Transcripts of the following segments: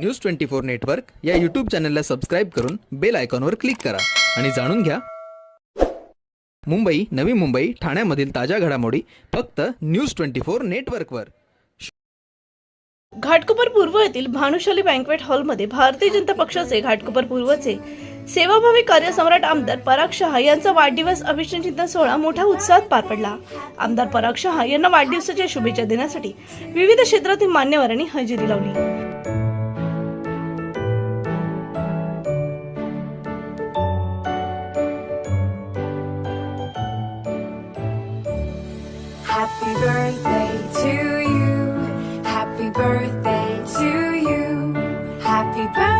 News twenty four network या YouTube चॅनलला subscribe करून बेल आयकॉनवर क्लिक करा. आणि जाणून घ्या. मुंबई नवी मुंबई ठाण्यामधील ताज्या घडामोडी फक्त न्यूज ट्वेंटी फोर नेटवर्कवर घाटकोपर पूर्व येथील भानुशाली बँकवेट हॉलमध्ये भारतीय जनता पक्षाचे घाटकोपर पूर्वचे सेवाभावी कार्यसम्राट आमदार पराग शहा यांचा वाढदिवस अभिषेक सोहळा मोठ्या उत्साहात पार पडला. आमदार पराग शहा यांना वाढदिवसाच्या शुभेच्छा देण्यासाठी विविध क्षेत्रातील मान्यवरांनी हजेरी लावली. back.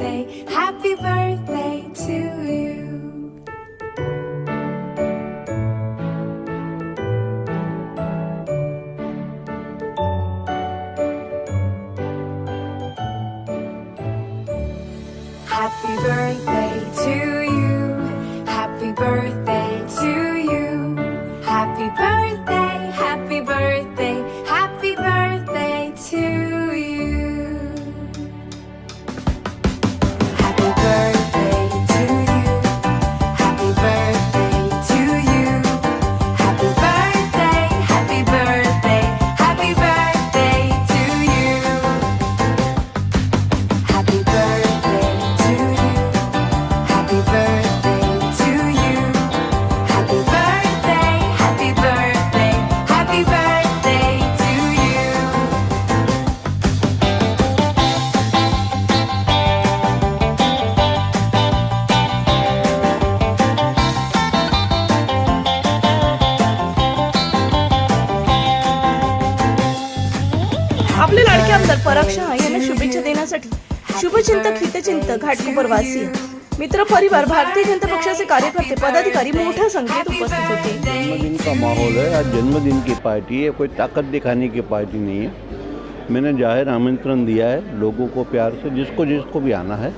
Happy birthday, आपले लाडके आमदार पराग शहा यांना शुभेच्छा देण्यासाठी. शुभचिंतक हितचिंतक घाटकोपर वासीय मित्र परिवार भारतीय जनता पक्षाचे कार्यकर्ते पदाधिकारी मोठ्या संख्येत उपस्थित होते. जन्मदिन का माहौल है आज जन्मदिन की पार्टी है कोई ताकत दिखाने की पार्टी नहीं है। मैंने ज़ाहिर आमंत्रण दिया है लोगों को प्यार से जिसको जिसको भी आना है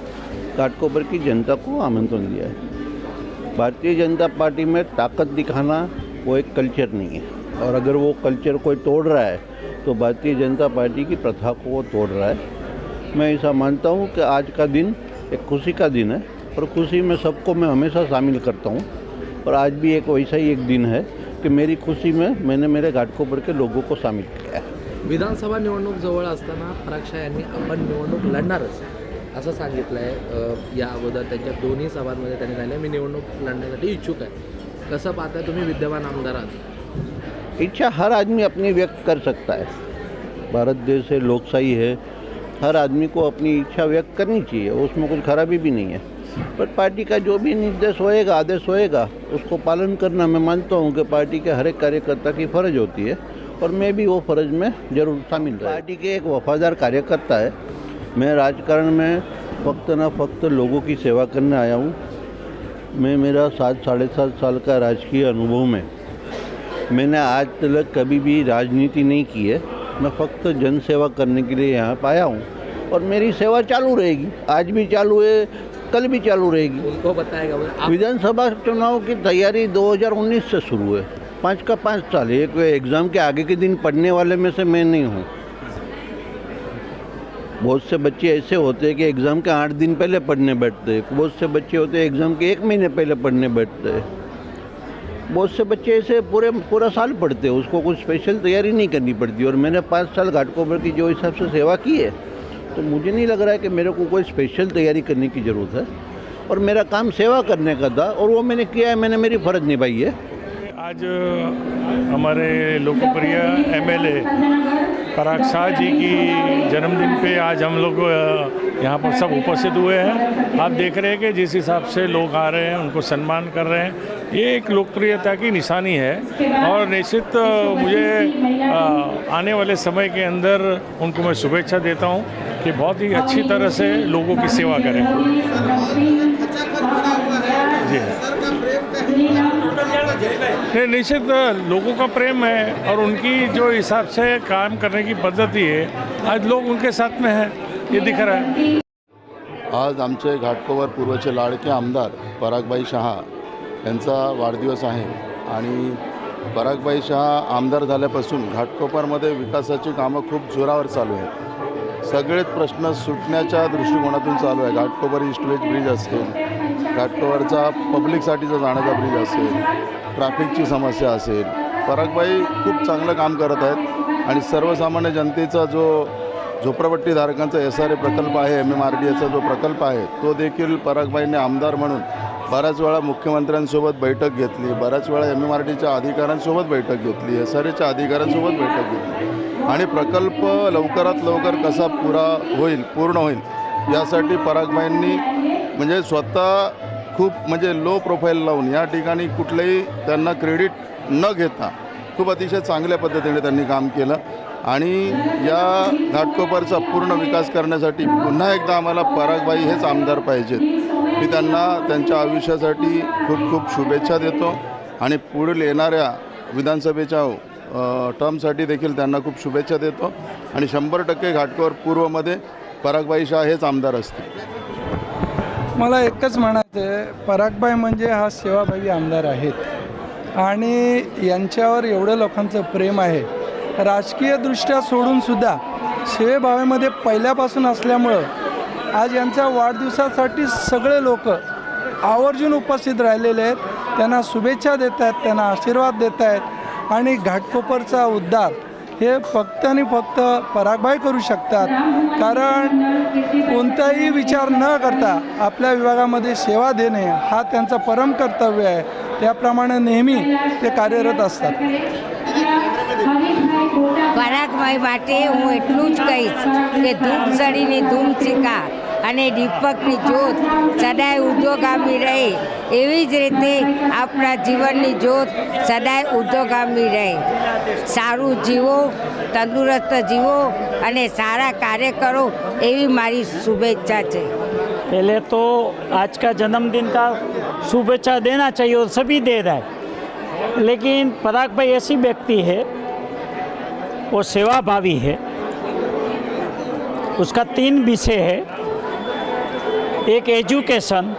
काटकोपर की जनता को आमंत्रण दिया है। भारतीय जनता पार्टी में ताकत दिखाना वो एक कल्चर नहीं है और अगर वो कल्चर कोई तोड़ रहा है तो भारतीय जनता पार्टी की प्रथा को वो तोड़ रहा है। मैं ऐसा मानता हूँ कि आज का दिन एक खुशी का दिन है और खुशी में सबको मैं हमेशा शामिल करता हूँ। और आज भी एक वैसा ही एक दिन है कि मेरी खुशी में मैंने मेरे घाटकोपर के लोगों को शामिल किया है। विधानसभा निवडणूक जवळ असताना पराक्षा यांनी आपण निवडणूक लढणारच असं सांगितलं आहे या अगोदर त्यांच्या दोन्ही सभांमध्ये त्यांनी सांगितलं मी निवडणूक लढण्यासाठी इच्छुक आहे. कसं पाहता तुम्ही विद्यमान आमदार आहात? इच्छा हर आदमी अपनी व्यक्त कर सकता है। भारत देश है लोकशाही है। हर आदमी को अपनी इच्छा व्यक्त करनी चाहिए। उसमें कुछ खराबी भी नहीं है। पर पार्टी का जो भी निर्देश होएगा, आदेश होएगा, उसको पालन करना मैं मानता हूँ कि पार्टी के हर एक कार्यकर्ता की फ़र्ज़ होती है और मैं भी वो फ़र्ज़ में ज़रूर शामिल रहा। पार्टी के एक वफादार कार्यकर्ता है। मैं राजकारण में फक्त ना फक्त लोगों की सेवा करने आया हूँ। मैं मेरा सात, साढ़े सात साल का राजकीय अनुभव में मैंने आज तक कभी भी राजनीति नहीं की है। मैं फक्त जन सेवा करने के लिए यहाँ पर आया हूँ और मेरी सेवा चालू रहेगी। आज भी चालू है कल भी चालू रहेगी। उनको बताएगा विधानसभा चुनाव की तैयारी 2019 से शुरू है। पाँच का पाँच साल एक एग्ज़ाम के आगे के दिन पढ़ने वाले में से मैं नहीं हूँ। बहुत से बच्चे ऐसे होते हैं कि एग्ज़ाम के आठ दिन पहले पढ़ने बैठते हैं। बहुत से बच्चे होते हैं एग्ज़ाम के एक महीने पहले पढ़ने बैठते हैं। बहुत से बच्चे ऐसे पूरे, पूरा साल पढ़ते हैं, उसको कुछ स्पेशल तैयारी नहीं करनी पड़ती। और मैंने पाँच साल घाटकोपर की जो हिसाब से सेवा की है तो मुझे नहीं लग रहा है कि मेरे को कोई स्पेशल तैयारी करने की ज़रूरत है। और मेरा काम सेवा करने का था, और वो मैंने किया है, मैंने मेरी फ़र्ज़ निभाई है। आज हमारे लोकप्रिय एमएलए पराग शाह जी की जन्मदिन पे आज हम लोग यहाँ पर सब उपस्थित हुए हैं। आप देख रहे हैं कि जिस हिसाब से लोग आ रहे हैं उनको सम्मान कर रहे हैं ये एक लोकप्रियता की निशानी है। और निश्चित मुझे आने वाले समय के अंदर उनको मैं शुभेच्छा देता हूँ कि बहुत ही अच्छी तरह से लोगों की सेवा करें। जी। नहीं निश्चित लोगों का प्रेम है और उनकी जो हिसाब से काम करने की पद्धति है आज लोग उनके साथ में हैं ये दिख रहा है। आज आमचे घाटकोवर पूर्वचे लाडके आमदार परागबाई शहा यांचा वाढदिवस आहे आणि परागबाई शहा आमदार झाल्यापासून घाटकोपरमध्ये विकासाची कामं खूप जोरावर चालू आहेत. सगळेच प्रश्न सुटण्याच्या दृष्टिकोनातून चालू आहे. घाटकोपर ईस्ट वेस्ट ब्रिज असतील घाटकोवरचा पब्लिकसाठीचा जाण्याचा ब्रिज असेल ट्रॅफिकची समस्या असेल परागबाई खूप चांगलं काम करत आहेत आणि सर्वसामान्य जनतेचा जो झोपडपट्टीधारकांचा एस आर ए प्रकल्प आहे एम एम आर डी एचा जो प्रकल्प आहे तो देखील परागबाईंनी आमदार म्हणून बऱ्याच वेळा मुख्यमंत्र्यांसोबत बैठक घेतली बऱ्याच वेळा एम एम आर डीच्या अधिकाऱ्यांसोबत बैठक घेतली एस आर एच्या अधिकाऱ्यांसोबत बैठक घेतली. आणि प्रकल्प लवकरात लवकर कसा पुरा होईल पूर्ण होईल यासाठी परागबाईंनी म्हणजे स्वतः खूप म्हणजे लो प्रोफाईल लावून या ठिकाणी कुठलंही त्यांना क्रेडिट न घेता खूप अतिशय चांगल्या पद्धतीने त्यांनी काम केलं. आणि या घाटकोपरचा पूर्ण विकास करण्यासाठी पुन्हा एकदा आम्हाला परागबाई हेच आमदार पाहिजेत. मी त्यांना त्यांच्या आयुष्यासाठी खूप खूप शुभेच्छा देतो आणि पुढील येणाऱ्या विधानसभेच्या टर्मसाठी देखील त्यांना खूप शुभेच्छा देतो. आणि शंभर टक्के घाटकोपर पूर्वमध्ये परागबाई शाह हेच आमदार असतील. मला एकच म्हणायचं आहे परागबाई म्हणजे हा सेवाभावी आमदार आहेत. आणि यांच्यावर एवढं लोकांचं प्रेम आहे. राजकीयदृष्ट्या सोडूनसुद्धा सेवेभावेमध्ये पहिल्यापासून असल्यामुळं आज यांच्या वाढदिवसासाठी सगळे लोक आवर्जून उपस्थित राहिलेले आहेत. त्यांना शुभेच्छा देत आहेत त्यांना आशीर्वाद देत आहेत. आणि घाटकोपरचा उद्धार हे फक्त आणि फक्त परागबाई करू शकतात कारण कोणताही विचार न करता आपल्या विभागामध्ये सेवा देणे हा त्यांचा परम कर्तव्य आहे त्याप्रमाणे नेहमी ते कार्यरत असतात પરાગભાઈ માટે હું એટલું જ કહીશ કે ધૂપ સળીની ધૂમ ચીકા અને દીપકની જ્યોત સદાય ઉદ્યોગામી રહે એવી જ રીતે આપણા જીવનની જ્યોત સદાય ઉદ્યોગામી રહે સારું જીવો તંદુરસ્ત જીવો અને સારા કાર્ય કરો એવી મારી શુભેચ્છા છે पहले तो आज का जन्मदिन का शुभेच्छा देना चाहिए और सभी दे रहा है लेकिन पराग भाई ऐसी व्यक्ति है वो सेवाभावी है उसका तीन विषय है एक एजुकेशन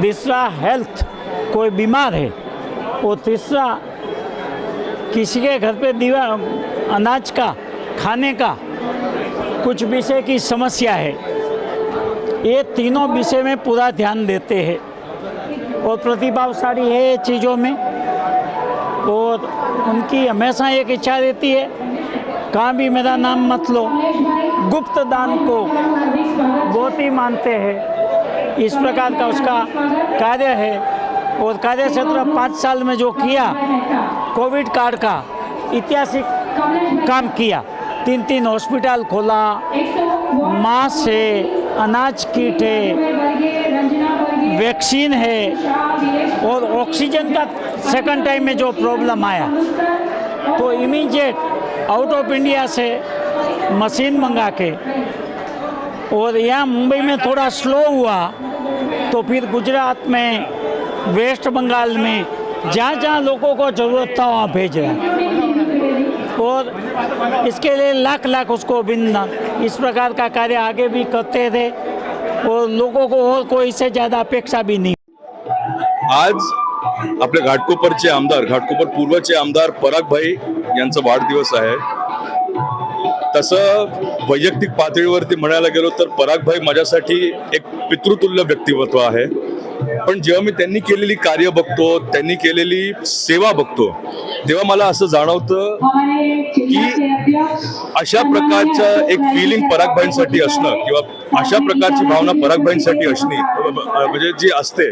दूसरा हेल्थ, कोई बीमार है और तीसरा किसी के घर पे दीवा, अनाज का, खाने का, कुछ विषय की समस्या है। ये तीनों विषय में पूरा ध्यान देते हैं। और प्रतिभाशाली है चीज़ों में। और उनकी हमेशा एक इच्छा रहती है, कहाँ भी मेरा नाम मत लो। गुप्त दान को बहुत ही मानते हैं। इस प्रकार का उसका कार्य है। और कार्य क्षेत्र पाँच साल में जो किया, कोविड काल का ऐतिहासिक काम किया तीन तीन हॉस्पिटल खोला, मास है, अनाज किट है, वैक्सीन है, और ऑक्सीजन का सेकंड टाइम में जो प्रॉब्लम आया तो इमीजिएट आउट ऑफ़ इंडिया से मशीन मंगा के। और यहाँ मुंबई में थोड़ा स्लो हुआ तो फिर गुजरात में वेस्ट बंगाल में जहाँ जहाँ लोगों को ज़रूरत था वहाँ भेज रहा और इसके लिए लाख लाख उसको अभिनंदन। इस प्रकार का कार्य आगे भी करते थे और लोगों को और कोई से ज़्यादा अपेक्षा भी नहीं। आज आपले घाटकोपरचे आमदार घाटकोपर पूर्वचे आमदार परागभाई यांचा वाढदिवस आहे. तसं वैयक्तिक पातळीवरती म्हणायला गेलो तर परागभाई माझ्यासाठी एक पितृतुल्य व्यक्तिमत्व आहे. पण जेव्हा मी त्यांनी केलेली कार्य बघतो त्यांनी केलेली सेवा बघतो तेव्हा मला असं जाणवतं की अशा प्रकारचं एक फिलिंग परागभाईंसाठी असणं किंवा अशा प्रकारची भावना परागभाईंसाठी असणे म्हणजे जी असते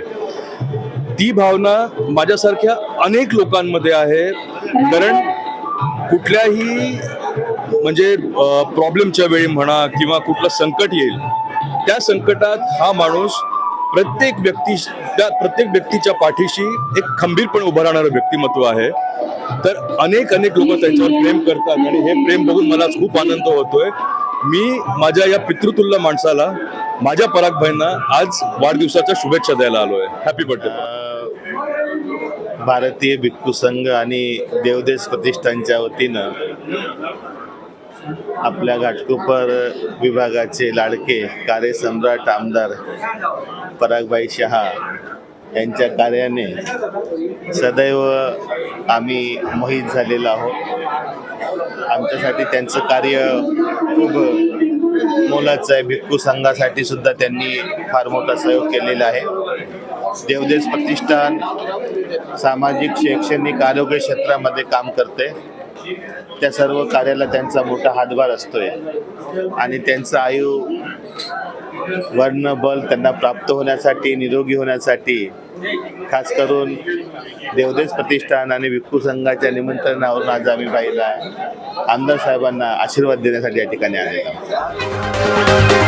ती भावना माझ्यासारख्या अनेक लोकांमध्ये आहे. कारण कुठल्याही म्हणजे प्रॉब्लेमच्या वेळी म्हणा किंवा कुठलं संकट येईल त्या संकटात हा माणूस प्रत्येक व्यक्ती त्या प्रत्येक व्यक्तीच्या पाठीशी एक खंबीरपणे उभं राहणारं व्यक्तिमत्व आहे. तर अनेक अनेक लोक त्यांच्यावर प्रेम करतात आणि हे प्रेम बघून मला खूप आनंद होतोय. मी माझ्या या पितृतुल्य माणसाला माझ्या परागभाईंना आज वाढदिवसाच्या शुभेच्छा द्यायला आलो आहे हॅपी बर्थडे भारतीय भिक्खू संघ आणि देवदेश प्रतिष्ठानच्या वतीनं आपल्या घाटकोपर विभागाचे लाडके कार्यसम्राट आमदार परागभाई शहा यांच्या कार्याने सदैव आम्ही मोहित झालेलो आहोत. आमच्यासाठी त्यांचं कार्य खूप मोलाचं आहे. भिक्खू संघासाठी सुद्धा त्यांनी फार मोठा सहयोग केलेला आहे. देवदेश प्रतिष्ठान सामाजिक शैक्षणिक आरोग्य क्षेत्रामध्ये काम करते त्या सर्व कार्याला त्यांचा मोठा हातभार असतोय आणि त्यांचं आयु वर्ण बल त्यांना प्राप्त होण्यासाठी निरोगी होण्यासाठी खास करून देवदेश प्रतिष्ठान आणि भिक्खू संघाच्या निमंत्रणावरून आज आम्ही पाहिला आमदार साहेबांना आशीर्वाद देण्यासाठी या ठिकाणी आलेला आहोत.